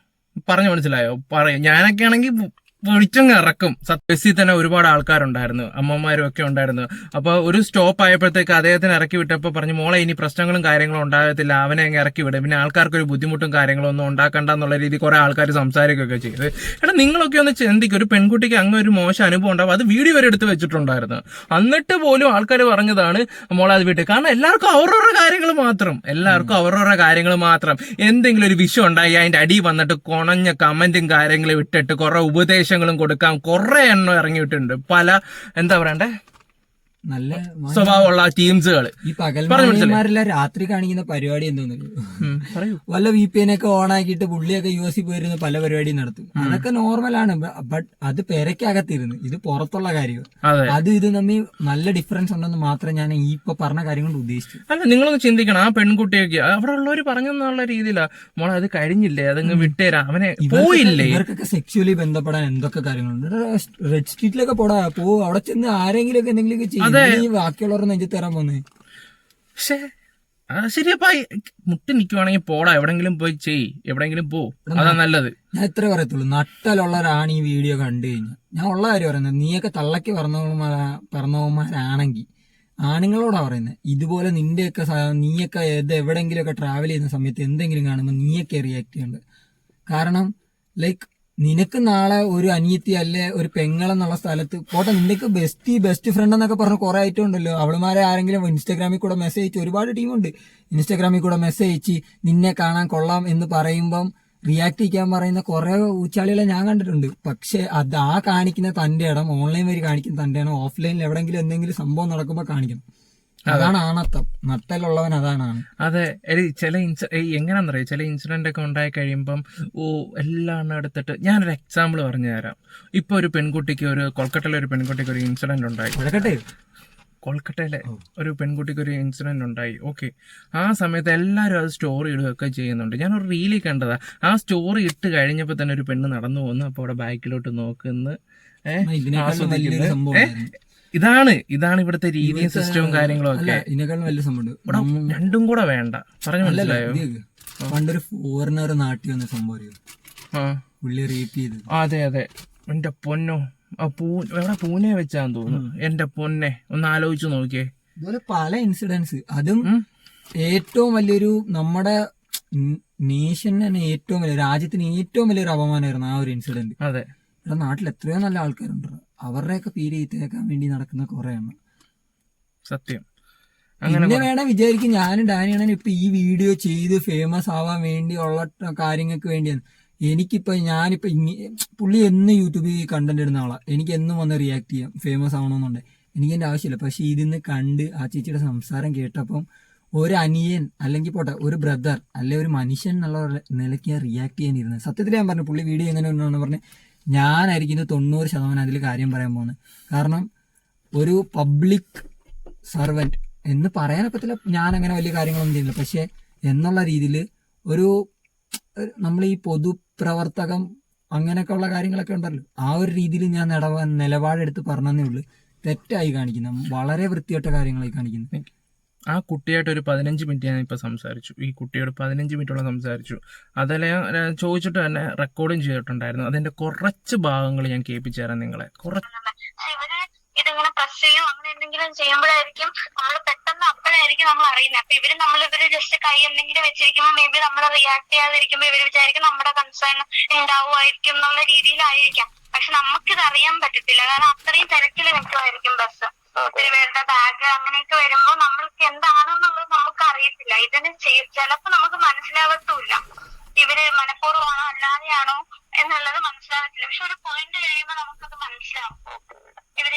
പറഞ്ഞു മനസ്സിലായോ? പറയും ഞാനൊക്കെ ആണെങ്കിൽ വിളിച്ചങ്ങ് ഇറക്കും. ബസ്സിൽ തന്നെ ഒരുപാട് ആൾക്കാരുണ്ടായിരുന്നു. അമ്മമാരും ഒക്കെ ഉണ്ടായിരുന്നു. അപ്പൊ ഒരു സ്റ്റോപ്പ് ആയപ്പോഴത്തേക്ക് അദ്ദേഹത്തിന് ഇറക്കി വിട്ടപ്പോൾ പറഞ്ഞു മോളെ ഇനി പ്രശ്നങ്ങളും കാര്യങ്ങളും ഉണ്ടാകത്തില്ല. അവനെ അങ്ങ് ഇറക്കി വിടും. പിന്നെ ആൾക്കാർക്ക് ഒരു ബുദ്ധിമുട്ടും കാര്യങ്ങളും ഒന്നും ഉണ്ടാക്കണ്ട എന്നുള്ള രീതിയിൽ കുറെ ആൾക്കാർ സംസാരിക്കുകയൊക്കെ ചെയ്ത്. എടാ നിങ്ങളൊക്കെ ഒന്ന് ചിന്തിക്കും. ഒരു പെൺകുട്ടിക്ക് അങ്ങ് ഒരു മോശം അനുഭവം ഉണ്ടാവും. അത് വീഡിയോ വരെ എടുത്ത് വെച്ചിട്ടുണ്ടായിരുന്നു. എന്നിട്ട് പോലും ആൾക്കാർ പറഞ്ഞതാണ് മോളെ അത് വിട്ട്. കാരണം എല്ലാവർക്കും അവരവരുടെ കാര്യങ്ങൾ മാത്രം. എല്ലാവർക്കും അവരവരുടെ കാര്യങ്ങൾ മാത്രം. എന്തെങ്കിലും ഒരു വിഷയം ഉണ്ടായി അതിന്റെ അടി വന്നിട്ട് കൊണഞ്ഞ കമന്റും കാര്യങ്ങളും ഇട്ടിട്ട് കുറെ ഉപദേശങ്ങളും കൊടുക്കാം കുറെ എണ്ണം ഇറങ്ങിയിട്ടുണ്ട്. പല എന്താ പറയണ്ടേ? നല്ല സ്വഭാവമുള്ള ടീംസുകൾ ഈ പകൽമാരെല്ലാം രാത്രി കാണിക്കുന്ന പരിപാടി എന്തോന്നു. വല്ല വി പി എൻ ഒക്കെ ഓൺ ആക്കിയിട്ട് പുള്ളിയൊക്കെ യു എസ് പോയിരുന്ന് പല പരിപാടിയും നടത്തും. അതൊക്കെ നോർമലാണ് ബട്ട് അത് പെരക്കകത്തിരുന്ന് ഇത് പുറത്തുള്ള കാര്യം. അതെ. അത് ഇത് തമ്മിൽ നല്ല ഡിഫറൻസ് ഉണ്ടെന്ന് മാത്രം ഞാൻ ഈ ഇപ്പൊ പറഞ്ഞ കാര്യം കൊണ്ട് ഉദ്ദേശിച്ചു. അല്ല നിങ്ങളൊന്ന് ചിന്തിക്കണം. ആ പെൺകുട്ടിയൊക്കെ അവിടെ ഉള്ളവർ പറഞ്ഞെന്നുള്ള രീതിയിലാണ് മോളെ അത് കഴിഞ്ഞില്ലേ? അതങ്ങ് വിട്ടേരാ. അവനെ പോയില്ലേ? ഇവർക്കൊക്കെ സെക്ച്വലി ബന്ധപ്പെടാൻ എന്തൊക്കെ കാര്യങ്ങളുണ്ട്? റെഡ് സ്ട്രീറ്റിലൊക്കെ പോടാ. പോ അവിടെ ചെന്ന് ആരെങ്കിലും ഒക്കെ എന്തെങ്കിലും ചെയ്യും. ഈ ബാക്കിയുള്ളവരുടെ നെഞ്ചത്ത് തരാൻ പോന്നേ. പക്ഷേ അത് ശരിയപ്പാ മുട്ടി നിൽക്കുവാണെങ്കിൽ പോടാ എവിടെങ്കിലും പോയി ചെയ് എവിടെങ്കിലും പോ അതാ നല്ലത്. ഞാൻ ഇത്ര പറയത്തുള്ളൂ. നട്ടലുള്ളവരാണ് ഈ വീഡിയോ കണ്ടു കഴിഞ്ഞാൽ ഞാൻ ഉള്ള കാര്യം പറയുന്നത് നീയൊക്കെ തള്ളക്കി പറഞ്ഞവന്മാരാ പറഞ്ഞവന്മാരാണെങ്കിൽ ആണുങ്ങളോടാ പറയുന്നത് ഇതുപോലെ നിന്റെയൊക്കെ നീയൊക്കെ ഏത് എവിടെങ്കിലുമൊക്കെ ട്രാവൽ ചെയ്യുന്ന സമയത്ത് എന്തെങ്കിലും കാണുമ്പോൾ നീയൊക്കെ റിയാക്ട് ചെയ്യേണ്ടത് കാരണം ലൈക്ക് നിനക്ക് നാളെ ഒരു അനിയത്തി അല്ലെ ഒരു പെങ്ങളെന്നുള്ള സ്ഥലത്ത് പോട്ടെ നിനക്ക് ബെസ്റ്റി ബെസ്റ്റ് ഫ്രണ്ട് എന്നൊക്കെ പറഞ്ഞ കുറെ ഐറ്റം ഉണ്ടല്ലോ. അവളുമാരെ ആരെങ്കിലും ഇൻസ്റ്റാഗ്രാമിൽ കൂടെ മെസ്സേജ് അയച്ച് ഒരുപാട് ടീമുണ്ട് ഇൻസ്റ്റാഗ്രാമിൽ കൂടെ മെസ്സേജ് അയച്ച് നിന്നെ കാണാൻ കൊള്ളാം എന്ന് പറയുമ്പം റിയാക്ട് ചെയ്യാൻ പറയുന്ന കുറെ ഉച്ചാളികളെ ഞാൻ കണ്ടിട്ടുണ്ട്. പക്ഷെ അത് ആ കാണിക്കുന്ന തന്റെ ഇടം ഓൺലൈൻ വഴി കാണിക്കുന്ന തന്റെ ഇടം ഓഫ്ലൈനിൽ എവിടെയെങ്കിലും എന്തെങ്കിലും സംഭവം നടക്കുമ്പോൾ കാണിക്കണം. അതാണ് ആണത്തം. നട്ടലുള്ളവൻ അതാണ് അതെ. ചില ഇൻസ എങ്ങനെയാണെന്നറിയാം ചില ഇൻസിഡന്റ് ഒക്കെ ഉണ്ടായി കഴിയുമ്പം ഓ എല്ലാം എടുത്തിട്ട് ഞാനൊരു എക്സാമ്പിൾ പറഞ്ഞു തരാം. ഇപ്പൊ ഒരു പെൺകുട്ടിക്ക് ഒരു കൊൽക്കട്ടയിലെ ഒരു പെൺകുട്ടിക്ക് ഒരു ഇൻസിഡന്റ് ഉണ്ടായി. കൊൽക്കട്ടയിൽ കൊൽക്കട്ടയിലെ ഒരു പെൺകുട്ടിക്ക് ഒരു ഇൻസിഡന്റ് ഉണ്ടായി. ഓക്കെ. ആ സമയത്ത് എല്ലാവരും അത് സ്റ്റോറി ഇടുകയൊക്കെ ചെയ്യുന്നുണ്ട്. ഞാൻ ഒരു റീലിൽ കണ്ടതാ. ആ സ്റ്റോറി ഇട്ട് കഴിഞ്ഞപ്പോൾ തന്നെ ഒരു പെണ്ണ് നടന്നു പോകുന്നു അപ്പോൾ അവിടെ ബാക്കിലോട്ട് നോക്കുന്നു. ഏഹ് ആസ്വദിക്കുന്നു. ഇതാണ് ഇതാണ് ഇവിടുത്തെ രീതിയും സിസ്റ്റവും കാര്യങ്ങളും ഒക്കെ. ഇതിനേക്കാളും വലിയ സംഭവം രണ്ടും കൂടെ വേണ്ട. പറഞ്ഞു മനസ്സിലായോ. പണ്ടൊരു ഫോറിനർ നാട്ടിൽ വന്ന സംഭവം അറിയോ? ആ. പുള്ളി റേപ്പ് ചെയ്ത്. അതെ അതെ. എന്റെ പൊന്നോ. എവിടെ പൂനെ വെച്ചാന്ന് തോന്നുന്നു. എന്റെ പൊന്നെ. ഒന്ന് ആലോചിച്ച് നോക്കിയേ. ഇതുപോലെ പല ഇൻസിഡൻസ് അതും ഏറ്റവും വലിയൊരു നമ്മുടെ നേഷന് തന്നെ ഏറ്റവും വലിയ രാജ്യത്തിന് ഏറ്റവും വലിയൊരു അപമാനമായിരുന്നു ആ ഒരു ഇൻസിഡന്റ് അതെ. നാട്ടിൽ എത്രയോ നല്ല ആൾക്കാരുണ്ട്. അവരുടെയൊക്കെ പേര് എഴുത്തേക്കാൻ വേണ്ടി നടക്കുന്ന കുറെ എണ്ണം സത്യം പിന്നെ വേണം വിചാരിക്കും ഞാനും ഡാനിയാണ് ഇപ്പൊ ഈ വീഡിയോ ചെയ്ത് ഫേമസ് ആവാൻ വേണ്ടിയുള്ള ഉള്ള കാര്യങ്ങൾക്ക് വേണ്ടിയാണ്. എനിക്കിപ്പോ ഞാനിപ്പോ ഇങ്ങ പുള്ളി എന്ന് യൂട്യൂബിൽ കണ്ടന്റ് ഇടുന്ന ആളാ. എനിക്ക് എന്നും വന്ന് റിയാക്ട് ചെയ്യാം. ഫേമസ് ആവണമെന്നുണ്ട്. എനിക്ക് എന്റെ ആവശ്യമില്ല. പക്ഷെ ഇതിന്ന് കണ്ട് ആ ചേച്ചിയുടെ സംസാരം കേട്ടപ്പം ഒരു അനിയൻ അല്ലെങ്കിൽ പോട്ടെ ഒരു ബ്രദർ അല്ലെ ഒരു മനുഷ്യൻ എന്നുള്ള നിലയ്ക്ക് ഞാൻ റിയാക്ട് ചെയ്യാനിരുന്നത്. സത്യത്തിൽ ഞാൻ പറഞ്ഞു പുള്ളി വീഡിയോ എങ്ങനെ പറഞ്ഞ് ഞാനായിരിക്കും ഇത് തൊണ്ണൂറ് ശതമാനം അതിൽ കാര്യം പറയാൻ പോകുന്നത്. കാരണം ഒരു പബ്ലിക് സർവന്റ് എന്ന് പറയാൻ പറ്റത്തില്ല ഞാൻ അങ്ങനെ വലിയ കാര്യങ്ങളൊന്നും ചെയ്യുന്നില്ല. പക്ഷേ എന്നുള്ള രീതിയിൽ ഒരു നമ്മൾ ഈ പൊതുപ്രവർത്തകം അങ്ങനെയൊക്കെ ഉള്ള കാര്യങ്ങളൊക്കെ ഉണ്ടല്ലോ. ആ ഒരു രീതിയിൽ ഞാൻ നിലപാടെടുത്ത് പറഞ്ഞതേ ഉള്ളൂ. തെറ്റായി കാണിക്കുന്നു. വളരെ വൃത്തികെട്ട കാര്യങ്ങളായി കാണിക്കുന്നത് ആ കുട്ടിയായിട്ട് ഒരു പതിനഞ്ച് മിനിറ്റ് ഞാൻ ഇപ്പോൾ സംസാരിച്ചു. ഈ കുട്ടിയോട് പതിനഞ്ച് മിനിറ്റോളം സംസാരിച്ചു. അതെല്ലാം ചോദിച്ചിട്ട് തന്നെ റെക്കോർഡിങ് ചെയ്തിട്ടുണ്ടായിരുന്നു. അതിന്റെ കുറച്ച് ഭാഗങ്ങൾ ഞാൻ കേൾപ്പിച്ചു തരാം നിങ്ങളെ. കുറച്ച് ഇതിങ്ങനെ പ്രസ് ചെയ്യും അങ്ങനെ എന്തെങ്കിലും ചെയ്യുമ്പോഴായിരിക്കും നമ്മൾ പെട്ടെന്ന് അപ്പോഴായിരിക്കും നമ്മൾ അറിയുന്നത്. അപ്പൊ ഇവർ നമ്മൾ ഇവർ ജസ്റ്റ് കൈ എന്തെങ്കിലും വെച്ചിരിക്കുമ്പോൾ മേ ബി നമ്മൾ റിയാക്ട് ചെയ്യാതിരിക്കുമ്പോൾ ഇവർ വിചാരിക്കും നമ്മുടെ കൺസേൺ ഉണ്ടാവുമായിരിക്കും എന്നുള്ള രീതിയിലായിരിക്കാം. പക്ഷെ നമുക്കിത് അറിയാൻ പറ്റത്തില്ല. കാരണം അത്രയും തിരക്കിൽ നിൽക്കുമായിരിക്കും ബസ് ഒത്തിരി പേരുടെ ബാഗ് അങ്ങനെയൊക്കെ വരുമ്പോൾ നമ്മൾക്ക് എന്താണെന്നുള്ളത് നമുക്ക് അറിയത്തില്ല ഇതിന് ചിലപ്പോ നമുക്ക് മനസ്സിലാവത്തുമില്ല. ഇവർ മനഃപൂർവമാണോ അല്ലാതെയാണോ എന്നുള്ളത് മനസ്സിലാവത്തില്ല പക്ഷെ ഒരു പോയിന്റ് കഴിയുമ്പോൾ നമുക്കത് മനസ്സിലാവും. ഇവർ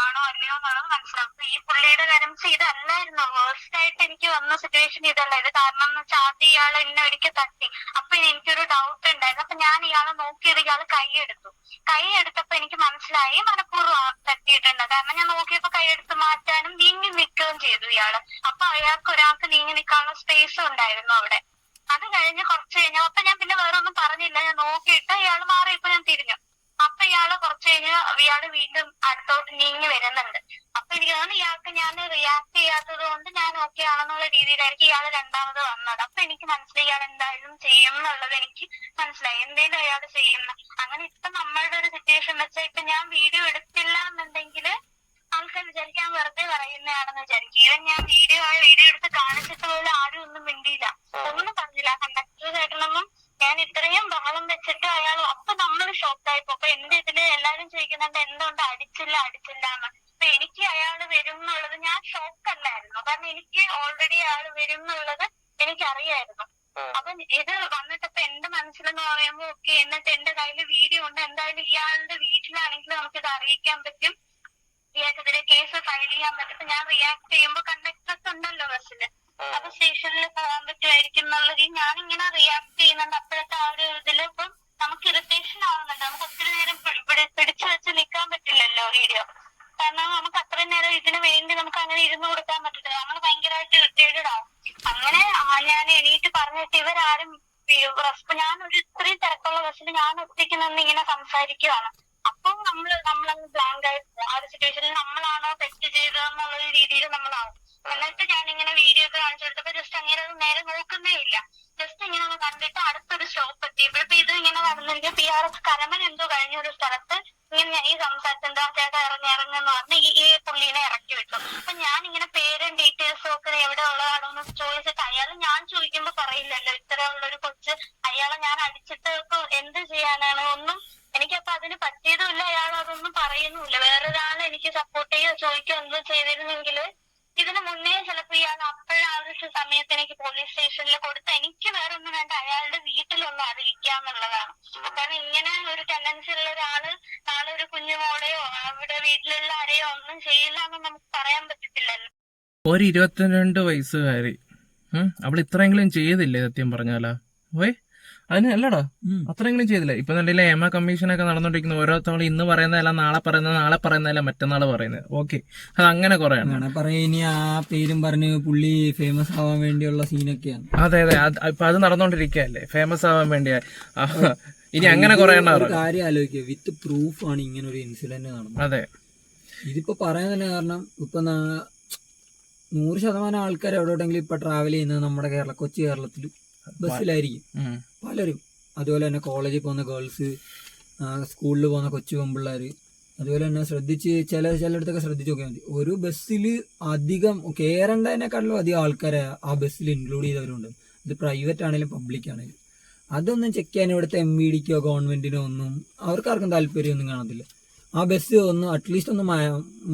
ആണോ അല്ലയോ എന്നുള്ളത് മനസ്സിലാവും. ഈ പുള്ളിയുടെ കാര്യം ഇതല്ലായിരുന്നു. വേഴ്സ്റ്റ് ആയിട്ട് എനിക്ക് വന്ന സിറ്റുവേഷൻ ഇതല്ല. ഇത് കാരണം എന്ന് വെച്ചാൽ ആദ്യം ഇയാൾ എന്നെ ഒരിക്കൽ തട്ടി. അപ്പൊ എനിക്കൊരു ഡൗട്ട് ഉണ്ടായിരുന്നു. അപ്പൊ ഞാൻ ഇയാളെ നോക്കിയത് ഇയാൾ കൈയെടുത്തു കൈയെടുത്തപ്പോ എനിക്ക് മനസ്സിലായി മനഃപൂർവം തട്ടിയിട്ടുണ്ട്. കാരണം ഞാൻ നോക്കിയപ്പോ കൈയെടുത്ത് മാറ്റാനും നീങ്ങി നിൽക്കുകയും ചെയ്തു ഇയാൾ. അപ്പൊ അയാൾക്ക് ഒരാൾക്ക് നീങ്ങി നിൽക്കാനുള്ള സ്പേസ് ഉണ്ടായിരുന്നു അവിടെ. അത് കഴിഞ്ഞ് കുറച്ച് കഴിഞ്ഞു അപ്പൊ ഞാൻ പിന്നെ വേറെ ഒന്നും പറഞ്ഞില്ല. ഞാൻ നോക്കിയിട്ട് ഇയാൾ മാറിയപ്പോ ഞാൻ തിരിഞ്ഞു. അപ്പൊ ഇയാൾ കുറച്ച് കഴിഞ്ഞ് ഇയാൾ വീണ്ടും അടുത്തോട്ട് നീങ്ങി വരുന്നുണ്ട്. അപ്പൊ എനിക്ക് തോന്നുന്നു ഇയാൾക്ക് ഞാൻ റിയാക്ട് ചെയ്യാത്തത് കൊണ്ട് ഞാൻ ഓക്കെ ആണെന്നുള്ള രീതിയിലായിരിക്കും ഇയാൾ രണ്ടാമത് വന്നത്. അപ്പൊ എനിക്ക് മനസ്സിലായി ഇയാൾ എന്തായാലും ചെയ്യും എന്നുള്ളത് എനിക്ക് മനസ്സിലായി. എന്തേലും അയാൾ ചെയ്യുന്ന. അങ്ങനെ ഇപ്പൊ നമ്മളുടെ ഒരു സിറ്റുവേഷൻ വെച്ചാൽ ഇപ്പൊ ഞാൻ വീഡിയോ എടുത്തില്ല എന്നുണ്ടെങ്കിൽ ആൾക്കാർ വിചാരിക്കാൻ വെറുതെ പറയുന്നതാണെന്ന് വിചാരിക്കും. ഈവൻ ഞാൻ വീഡിയോ ആയി വീഡിയോ എടുത്ത് കാണിച്ചിട്ട് പോലും ആരും ഒന്നും മിണ്ടിയില്ല. ഒന്നും പറഞ്ഞില്ല. കണ്ടക്ടർ ചേട്ടനൊന്നും ഞാൻ ഇത്രയും ബഹളം വെച്ചിട്ട് അയാൾ അപ്പൊ നമ്മൾ ഷോക്കായിപ്പോ അപ്പൊ എന്റെ ഇതിൽ എല്ലാരും ചോദിക്കുന്നുണ്ട് എന്തുകൊണ്ട് അടിച്ചില്ല അടിച്ചില്ല എന്ന്? അപ്പൊ എനിക്ക് അയാൾ വരും എന്നുള്ളത് ഞാൻ ഷോക്ക് അല്ലായിരുന്നു. കാരണം എനിക്ക് ഓൾറെഡി അയാൾ വരും എന്നുള്ളത് എനിക്കറിയായിരുന്നു. അപ്പൊ ഇത് വന്നിട്ടപ്പോ എന്റെ മനസ്സിലെന്ന് പറയുമ്പോ ഓക്കെ എന്നിട്ട് എന്റെ കയ്യിൽ വീഡിയോ ഉണ്ട്. എന്തായാലും ഇയാളുടെ വീട്ടിലാണെങ്കിൽ നമുക്കിത് അറിയിക്കാൻ പറ്റും. ഇയാൾക്കെതിരെ കേസ് ഫയൽ ചെയ്യാൻ പറ്റും. ഞാൻ റിയാക്ട് ചെയ്യുമ്പോ കണ്ടക്ടേഴ്സ് ഉണ്ടല്ലോ ബസ്സിൽ അപ്പൊ സ്റ്റേഷനിൽ പോകാൻ പറ്റുമായിരിക്കും എന്നുള്ളത് ഇങ്ങനെ റിയാക്ട് ചെയ്യുന്നുണ്ട്. അപ്പോഴത്തെ ആ ഒരു ഇതിൽ ഇപ്പം നമുക്ക് ഇറിറ്റേഷൻ ആവുന്നുണ്ട്. നമുക്ക് ഒത്തിരി നേരം പിടിച്ചു വെച്ച് നിൽക്കാൻ പറ്റില്ലല്ലോ വീഡിയോ കാരണം നമുക്ക് അത്രയും നേരം ഇതിനു വേണ്ടി നമുക്ക് അങ്ങനെ ഇരുന്ന് കൊടുക്കാൻ പറ്റത്തില്ല. നമ്മൾ ഭയങ്കരമായിട്ട് ഇറിറ്റേറ്റഡ് ആവും. അങ്ങനെ ആ ഞാൻ എണീറ്റ് പറഞ്ഞിട്ട് ഇവരാരും ഞാൻ ഒരു ഇത്രയും തിരക്കുള്ള ബസ്സിൽ ഞാൻ ഒറ്റയ്ക്ക് നിന്ന് ഇങ്ങനെ സംസാരിക്കുവാണ്. അപ്പൊ നമ്മൾ നമ്മളങ്ങ് ബ്ലാങ്ക് ആയി ആ ഒരു സിറ്റുവേഷനിൽ നമ്മളാണോ തെറ്റ് ചെയ്തതെന്നുള്ള ഒരു രീതിയിൽ നമ്മളാവും. എന്നിട്ട് ഞാൻ ഇങ്ങനെ വീഡിയോ ഒക്കെ കാണിച്ചു ജസ്റ്റ് അങ്ങനെ നേരെ നോക്കുന്നേ ഇല്ല. ജസ്റ്റ് ഇങ്ങനെ ഒന്ന് കണ്ടിട്ട് അടുത്തൊരു സ്റ്റോപ്പ് എത്തിയപ്പോ ഇപ്പൊ ഇത് ഇങ്ങനെ നടന്നിരിക്കും പി ആർ എസ് കരമൻ എന്തോ കഴിഞ്ഞ ഒരു സ്ഥലത്ത് ഇങ്ങനെ ഈ സംസാരത്തിൽ എന്താ ചേട്ടാ ഇറങ്ങി ഇറങ്ങുന്ന പറഞ്ഞ് ഈ ഈ പുള്ളീനെ ഇറക്കി വിട്ടു. അപ്പൊ ഞാൻ ഇങ്ങനെ പേരും ഡീറ്റെയിൽസും ഒക്കെ എവിടെ ഉള്ളതാണോ എന്ന് ചോദിച്ചിട്ട് അയാൾ ഞാൻ ചോദിക്കുമ്പോ പറയില്ലല്ലോ. ഇത്ര ഉള്ളൊരു കൊച്ച് അയാളെ ഞാൻ അടിച്ചിട്ട് ഇപ്പൊ എന്ത് ചെയ്യാനാണ് ഒന്നും എനിക്കപ്പൊ അതിന് പറ്റിയതുമില്ല അയാൾ അതൊന്നും പറയുന്നുമില്ല. വേറൊരാൾ എനിക്ക് സപ്പോർട്ട് ചെയ്യോ ചോദിക്കോ എന്തോ ചെയ്തിരുന്നെങ്കിൽ ഇതിന് മുന്നേ ചിലപ്പോ ഇയാൾ അപ്പോഴാ ഒരു സമയത്ത് എനിക്ക് പോലീസ് സ്റ്റേഷനിൽ കൊടുത്ത് എനിക്ക് വേറെ ഒന്നും വേണ്ട അയാളുടെ വീട്ടിലൊന്ന് അറിയിക്കാന്നുള്ളതാണ്. കാരണം ഇങ്ങനെ ഒരു ടെൻഡൻസി ഉള്ള ഒരാൾ നാളെ ഒരു കുഞ്ഞുമോളെയോ അവിടെ വീട്ടിലുള്ള ആരെയോ ഒന്നും ചെയ്യില്ല എന്ന് നമുക്ക് പറയാൻ പറ്റത്തില്ലല്ലോ. ഒരു ഇരുപത്തിരണ്ട് വയസ്സുകാരി. അവൾ ഇത്രയെങ്കിലും ചെയ്തില്ലേ സത്യം പറഞ്ഞാലാ? ഓയ് അതിന് അല്ലടാ. അത്രയെങ്കിലും ചെയ്തില്ല? ഇപ്പൊ നല്ല കമ്മീഷൻ കമ്മീഷനൊക്കെ നടന്നുകൊണ്ടിരിക്കുന്ന ഓരോ തവണ ഇന്ന് പറയുന്നതല്ല നാളെ പറയുന്നത് നാളെ പറയുന്നതല്ല മറ്റന്നാൾ പറയുന്നത്. ഓക്കെ. അത് അങ്ങനെ കുറെ. ഇനി ആ പേരും പറഞ്ഞ് പുള്ളി ഫേമസ് ആവാൻ വേണ്ടിയുള്ള സീനൊക്കെയാണ് അതെ അതെ. അത് ഇപ്പൊ അത് നടന്നുകൊണ്ടിരിക്കുകയല്ലേ ഫേമസ് ആവാൻ വേണ്ടിയാ ഇനി അങ്ങനെ കുറെ. കാര്യം ആലോചിക്കുക വിത്ത് പ്രൂഫ് ആണ് ഇങ്ങനെ ഒരു ഇൻസിഡന്റ് നടന്നത് അതെ. ഇതിപ്പോ പറയാൻ തന്നെ കാരണം ഇപ്പൊ നാ- നൂറ് ശതമാനം ആൾക്കാർ എവിടെയെങ്കിലും ഇപ്പൊ ട്രാവൽ ചെയ്യുന്നത് നമ്മുടെ കേരള കൊച്ചി കേരളത്തിൽ ബസ്സിലായിരിക്കും. പലരും. അതുപോലെ തന്നെ കോളേജിൽ പോകുന്ന ഗേൾസ് സ്കൂളിൽ പോകുന്ന കൊച്ചു പെമ്പിള്ളേർ അതുപോലെ തന്നെ ശ്രദ്ധിച്ച് ചില ചിലയിടത്തൊക്കെ ശ്രദ്ധിച്ച് നോക്കിയാൽ മതി. ഒരു ബസ്സിൽ അധികം കയറേണ്ടതിനെക്കാട്ടിലും അധികം ആൾക്കാരെ ആ ബസ്സിൽ ഇൻക്ലൂഡ് ചെയ്തവരുണ്ട്. ഇത് പ്രൈവറ്റ് ആണെങ്കിലും പബ്ലിക് ആണെങ്കിലും. അതൊന്നും ചെക്ക് ചെയ്യാൻ ഇവിടുത്തെ എം വി ഡിക്കോ ഗവൺമെന്റിനോ ഒന്നും അവർക്കാർക്കും താല്പര്യമൊന്നും കാണത്തില്ല. ആ ബസ് ഒന്ന് അറ്റ്ലീസ്റ്റ് ഒന്ന്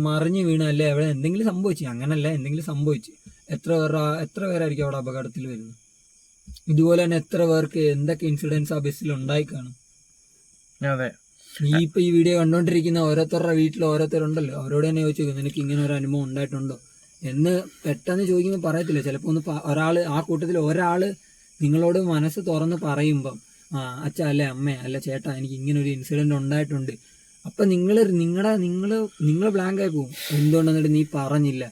മറിഞ്ഞു വീണ അല്ലേ അവിടെ എന്തെങ്കിലും സംഭവിച്ചു. അങ്ങനല്ല എന്തെങ്കിലും സംഭവിച്ചു. എത്ര പേർ എത്ര പേരായിരിക്കും അവിടെ അപകടത്തിൽ വരുന്നത്? ഇതുപോലെ തന്നെ എത്ര പേർക്ക് എന്തൊക്കെ ഇൻസിഡൻസ് ആ ബസ്സിൽ ഉണ്ടായി കാണും? അതെ. നീ ഇപ്പൊ ഈ വീഡിയോ കണ്ടോണ്ടിരിക്കുന്ന ഓരോരുത്തരുടെ വീട്ടിൽ ഓരോരുത്തരുണ്ടല്ലോ. അവരോട് തന്നെ ചോദിച്ചു നിനക്ക് ഇങ്ങനെ ഒരു അനുഭവം ഉണ്ടായിട്ടുണ്ടോ? എന്ന് പെട്ടെന്ന് ചോദിക്കുമ്പോൾ പറയത്തില്ല. ചിലപ്പോ ഒന്ന് ഒരാൾ ഒരാൾ ആ കൂട്ടത്തിൽ ഒരാൾ നിങ്ങളോട് മനസ്സ് തുറന്ന് പറയുമ്പം ആ അച്ഛ അല്ലെ അമ്മ അല്ല ചേട്ടാ എനിക്ക് ഇങ്ങനെ ഒരു ഇൻസിഡന്റ് ഉണ്ടായിട്ടുണ്ട്. അപ്പൊ നിങ്ങൾ നിങ്ങളുടെ നിങ്ങൾ നിങ്ങൾ ബ്ലാങ്ക് ആയി പോകും. എന്തുകൊണ്ടെന്നിട്ട് നീ പറഞ്ഞില്ല.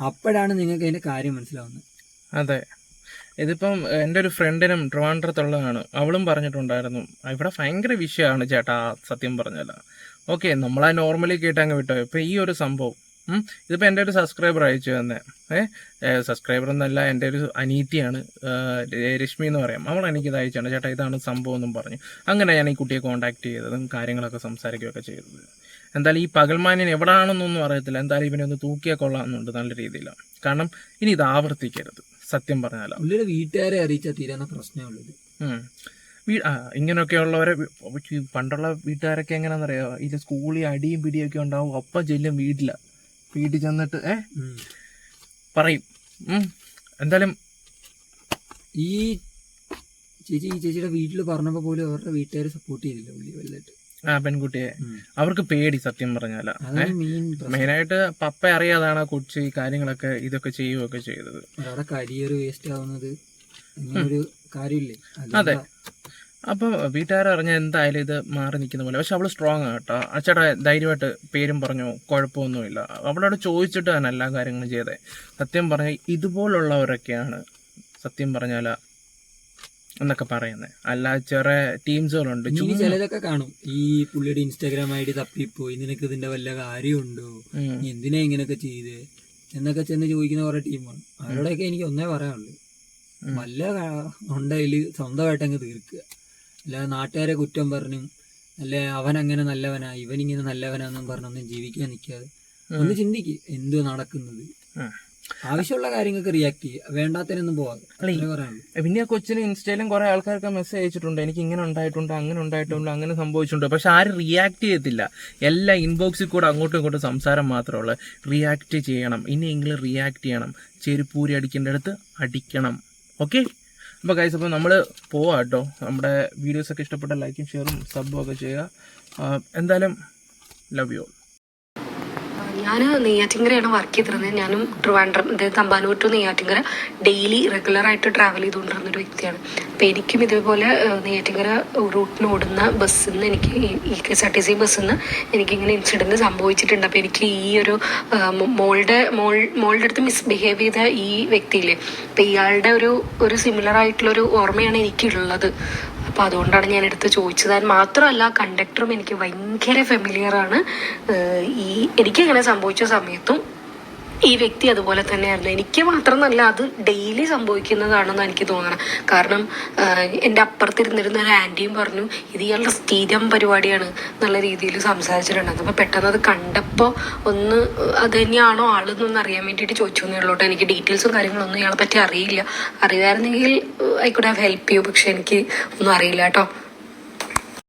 അപ്പോഴാണ് നിങ്ങൾക്ക് അതിന്റെ കാര്യം മനസ്സിലാവുന്നത്. അതെ. ഇതിപ്പം എന്റെ ഒരു ഫ്രണ്ടിനും ട്രിവാൻഡ്രത്തുള്ളതാണ് അവളും പറഞ്ഞിട്ടുണ്ടായിരുന്നു ഇവിടെ ഭയങ്കര വിഷയമാണ് ചേട്ടാ സത്യം പറഞ്ഞല്ല ഓക്കെ നമ്മളാ നോർമലി കേട്ടങ്ങ് വിട്ടോ. ഇപ്പം ഈ ഒരു സംഭവം ഇതിപ്പോൾ എന്റെ ഒരു സബ്സ്ക്രൈബർ അയച്ചു തന്നെ. ഏ സബ്സ്ക്രൈബർ എന്നല്ല എന്റെ ഒരു അനീറ്റിയാണ് രശ്മി എന്ന് പറയാം. അവൾ എനിക്കിത് അയച്ചാണ്. ചേട്ടാ ഇതാണ് സംഭവം എന്നും പറഞ്ഞു. അങ്ങനെ ഞാൻ ഈ കുട്ടിയെ കോൺടാക്ട് ചെയ്തതും കാര്യങ്ങളൊക്കെ സംസാരിക്കുകയൊക്കെ ചെയ്തത്. എന്തായാലും ഈ പകൽമാന്യൻ എവിടാണെന്നൊന്നും അറിയത്തില്ല. എന്തായാലും ഇവനെ ഒന്ന് തൂക്കിയാൽ കൊള്ളാമെന്നുണ്ട് നല്ല രീതിയിലാണ് കാരണം ഇനി ഇത് ആവർത്തിക്കരുത്. സത്യം പറഞ്ഞാലോ. പുള്ളിയുടെ വീട്ടുകാരെ അറിയിച്ചാൽ തീരുന്ന പ്രശ്നമുള്ളത് ഇങ്ങനെയൊക്കെയുള്ളവരെ പണ്ടുള്ള വീട്ടുകാരൊക്കെ എങ്ങനെയാണെന്നറിയാമോ ഇത് സ്കൂളിൽ അടിയും പിടിയൊക്കെ ഉണ്ടാവും അപ്പ ചെല്ലും വീട്ടില. വീട്ടിൽ ചെന്നിട്ട് ഏ? പറയും. എന്തായാലും ഈ ചേച്ചി ഈ ചേച്ചിയുടെ വീട്ടിൽ പറഞ്ഞപ്പോൾ പോലും അവരുടെ വീട്ടുകാർ സപ്പോർട്ട് ചെയ്തില്ല പുള്ളി വലുതായിട്ട്. ആ പെൺകുട്ടിയെ. അവർക്ക് പേടി സത്യം പറഞ്ഞാല. മെയിനായിട്ട് പപ്പ അറിയാതാണ് കൊച്ചു ഈ കാര്യങ്ങളൊക്കെ ഇതൊക്കെ ചെയ്യുകയൊക്കെ ചെയ്തത്. കരിയർ വേസ്റ്റ് ആവുന്നത് ഒരു കാര്യമില്ലേ? അതെ. അപ്പം വീട്ടുകാർ അറിഞ്ഞ എന്തായാലും ഇത് മാറി നിൽക്കുന്ന പോലെ. പക്ഷെ അവൾ സ്ട്രോങ് ആണ് കേട്ടോ. അച്ചട ധൈര്യമായിട്ട് പേരും പറഞ്ഞു കുഴപ്പമൊന്നുമില്ല. അവളോട് ചോദിച്ചിട്ട് തന്നെ എല്ലാ കാര്യങ്ങളും ചെയ്തേ സത്യം പറഞ്ഞ ഇതുപോലുള്ളവരൊക്കെയാണ് സത്യം പറഞ്ഞാൽ എന്നൊക്കെ പറയുന്നത്. അല്ല ചെറിയ ടീംസുകളുണ്ട് ഇനി ചിലരൊക്കെ കാണും. ഈ പുള്ളിയുടെ ഇൻസ്റ്റാഗ്രാം ഐ ഡി തപ്പിപ്പോയി നിനക്ക് ഇതിന്റെ വല്ല കാര്യമുണ്ടോ? നീ എന്തിനാ ഇങ്ങനെയൊക്കെ ചെയ്ത്? എന്നൊക്കെ ചെന്ന് ചോദിക്കുന്ന കുറെ ടീമാണ് അവരോടൊക്കെ എനിക്ക് ഒന്നേ പറയാനുള്ളൂ. വല്ല ഉണ്ടെങ്കിൽ സ്വന്തമായിട്ടങ്ങ് സ്വന്തമായിട്ട് അങ്ങ് തീർക്കുക. അല്ലാതെ നാട്ടുകാരെ കുറ്റം പറഞ്ഞും അല്ലെ അവൻ അങ്ങനെ നല്ലവനാ ഇവൻ ഇങ്ങനെ നല്ലവനാന്നും പറഞ്ഞൊന്നും ജീവിക്കാൻ നിൽക്കാതെ ഒന്ന് ചിന്തിക്ക് എന്തു നടക്കുന്നത്. ആവശ്യമുള്ള കാര്യങ്ങൾക്ക് റിയാക്ട് ചെയ്യുക വേണ്ടാത്തതിനൊന്നും പോവാതെ പറയാനുള്ളൂ. പിന്നെ കൊച്ചിന് ഇൻസ്റ്റയിലും കുറെ ആൾക്കാർക്ക് മെസ്സേജ് അയച്ചിട്ടുണ്ട്. എനിക്ക് ഇങ്ങനെ ഉണ്ടായിട്ടുണ്ട് അങ്ങനെ ഉണ്ടായിട്ടുണ്ട് അങ്ങനെ സംഭവിച്ചിട്ടുണ്ട്. പക്ഷെ ആരും റിയാക്ട് ചെയ്യത്തില്ല. എല്ലാ ഇൻബോക്സിൽ കൂടെ അങ്ങോട്ടും ഇങ്ങോട്ടും സംസാരം മാത്രമുള്ള റിയാക്ട് ചെയ്യണം. ഇനിയെങ്കിലും റിയാക്ട് ചെയ്യണം. ചെരുപ്പൂരി അടിക്കേണ്ട അടുത്ത് അടിക്കണം. ഓക്കെ അപ്പോൾ കൈസ് അപ്പോൾ നമ്മൾ പോവാം കേട്ടോ. നമ്മുടെ വീഡിയോസൊക്കെ ഇഷ്ടപ്പെട്ട ലൈക്കും ഷെയറും സബും ഒക്കെ ചെയ്യുക. എന്തായാലും ലവ് യു ഞാൻ നെയ്യാറ്റിങ്കരയാണ് വർക്ക് ചെയ്തിരുന്നത്. ഞാനും ട്രിവാൻഡ്രം അതായത് Thampanoor to Neyyattinkara daily regular ആയിട്ട് ട്രാവൽ ചെയ്തുകൊണ്ടിരുന്ന ഒരു വ്യക്തിയാണ്. അപ്പം എനിക്കും ഇതേപോലെ നെയ്യാറ്റിങ്കര റൂട്ടിന് ഓടുന്ന ബസ്സിൽ നിന്ന് എനിക്ക് E K S R T C ബസ്സിൽ നിന്ന് എനിക്കിങ്ങനെ ഇൻസിഡന്റ് സംഭവിച്ചിട്ടുണ്ട്. അപ്പോൾ എനിക്ക് ഈ ഒരു മോളുടെ മോൾ മോളുടെ അടുത്ത് മിസ്ബിഹേവ് ചെയ്ത ഈ വ്യക്തിയില്ലേ അപ്പം ഇയാളുടെ ഒരു ഒരു സിമിലർ ആയിട്ടുള്ളൊരു ഓർമ്മയാണ് എനിക്കുള്ളത്. അപ്പോൾ അതുകൊണ്ടാണ് ഞാൻ എടുത്ത് ചോദിച്ചത്. മാത്രമല്ല കണ്ടക്ടറും എനിക്ക് ഭയങ്കര ഫെമിലിയർ ആണ്. ഈ എനിക്ക് ഇങ്ങനെ സംഭവിച്ച സമയത്തും ഈ വ്യക്തി അതുപോലെ തന്നെയായിരുന്നു. എനിക്ക് മാത്രമല്ല അത് ഡെയിലി സംഭവിക്കുന്നതാണെന്ന് എനിക്ക് തോന്നണം. കാരണം എന്റെ അപ്പുറത്തിരുന്നിരുന്ന ഒരു ആന്റിയും പറഞ്ഞു ഇത് ഇയാളുടെ സ്ഥിരം പരിപാടിയാണ് എന്നുള്ള രീതിയിൽ സംസാരിച്ചിട്ടുണ്ടായിരുന്നു അപ്പോൾ പെട്ടെന്ന് അത് കണ്ടപ്പോൾ ഒന്ന് അത് തന്നെയാണോ ആളെന്നൊന്ന് അറിയാൻ വേണ്ടിയിട്ട് ചോദിച്ചു എന്നേ എനിക്ക് ഡീറ്റെയിൽസും കാര്യങ്ങളൊന്നും ഇയാളെ പറ്റി അറിയില്ല. അറിയാമായിരുന്നെങ്കിൽ ഐ കുഡ് ഹാവ് ഹെൽപ്പ് ചെയ്യൂ പക്ഷെ എനിക്ക് ഒന്നും അറിയില്ല കേട്ടോ.